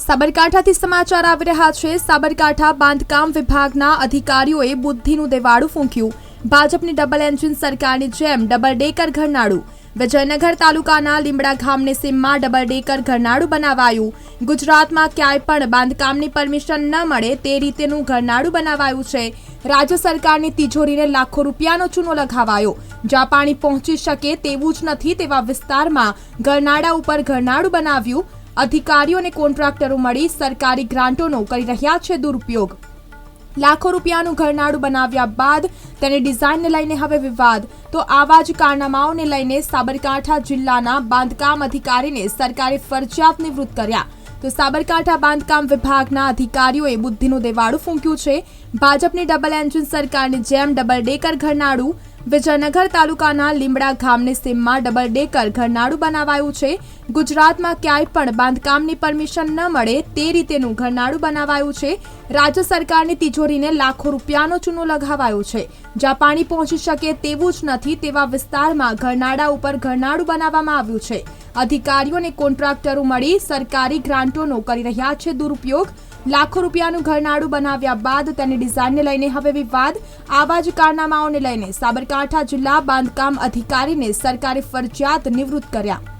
સાબરકાંઠાથી સમાચાર આવી રહ્યા છે. સાબરકાંઠા બાંધકામ વિભાગના અધિકારીઓએ બુદ્ધિનું દેવાળું ફૂંક્યું. ભાજપની ડબલ એન્જિન સરકારની જેમ ડબલ ડેકર ઘરનાળું. વિજયનગર તાલુકાના લીમડા ગામની સીમમાં ડબલ ડેકર ઘરનાળું બનાવાયું. ગુજરાતમાં ક્યાંય પણ બાંધકામની પરમિશન ન મળે તે રીતેનું ઘરનાળું બનાવાયું છે. રાજ્ય સરકારની તિજોરીને લાખો રૂપિયાનો ચૂનો લગાવાયો. જ્યાં પાણી પહોંચી શકે તેવું જ નથી તેવા વિસ્તારમાં ઘરનાળા ઉપર ઘરનાળું બનાવ્યું. અધિકારીઓ અને કોન્ટ્રાક્ટરો મળી સરકારી ગ્રાન્ટોનો કરી રહ્યા છે દુરુપયોગ. લાખો રૂપિયાનું ઘરનાળું બનાવ્યા બાદ તેને ડિઝાઇનને લઈને હવે વિવાદ. તો આવા જ કારનામાઓને લઈને સાબરકાંઠા જિલ્લાના બાંધકામ અધિકારીને સરકારે ફરજિયાત નિવૃત્ત કર્યા. તો સાબરકાંઠા બાંધકામ વિભાગના અધિકારીઓએ બુદ્ધિનું દેવાળું ફૂંક્યું છે. ભાજપની ડબલ એન્જિન સરકારની જેમ ડબલ ડેકર ઘરનાળું વિજયનગર તાલુકાના લીમડા ગામની સીમમાં ડબલ ડેકર ઘરનાળું બનાવાયું છે. ગુજરાતમાં ક્યાંય પણ બાંધકામની પરમિશન ન મળે તે રીતેનું ઘરનાળું બનાવાયું છે. રાજ્ય સરકારની તિજોરીને લાખો રૂપિયાનો ચૂનો લગાવાયો છે. જ્યાં પાણી પહોંચી શકે તેવું જ નથી તેવા વિસ્તારમાં ઘરનાળા ઉપર ઘરનાળું બનાવવામાં આવ્યું છે. અધિકારીઓને કોન્ટ્રાક્ટરો મળી સરકારી ગ્રાન્ટોનો કરી રહ્યા છે. દુરુપયોગ લાખો રૂપિયાનું ઘરનાળું બનાવ્યા બાદ તેની ડિઝાઇનને લઈને હવે વિવાદ. આવા જ કારનામાઓને લઈને સાબરકાંઠા જિલ્લા બાંધકામ અધિકારીને સરકારે ફરજિયાત નિવૃત્ત કર્યા.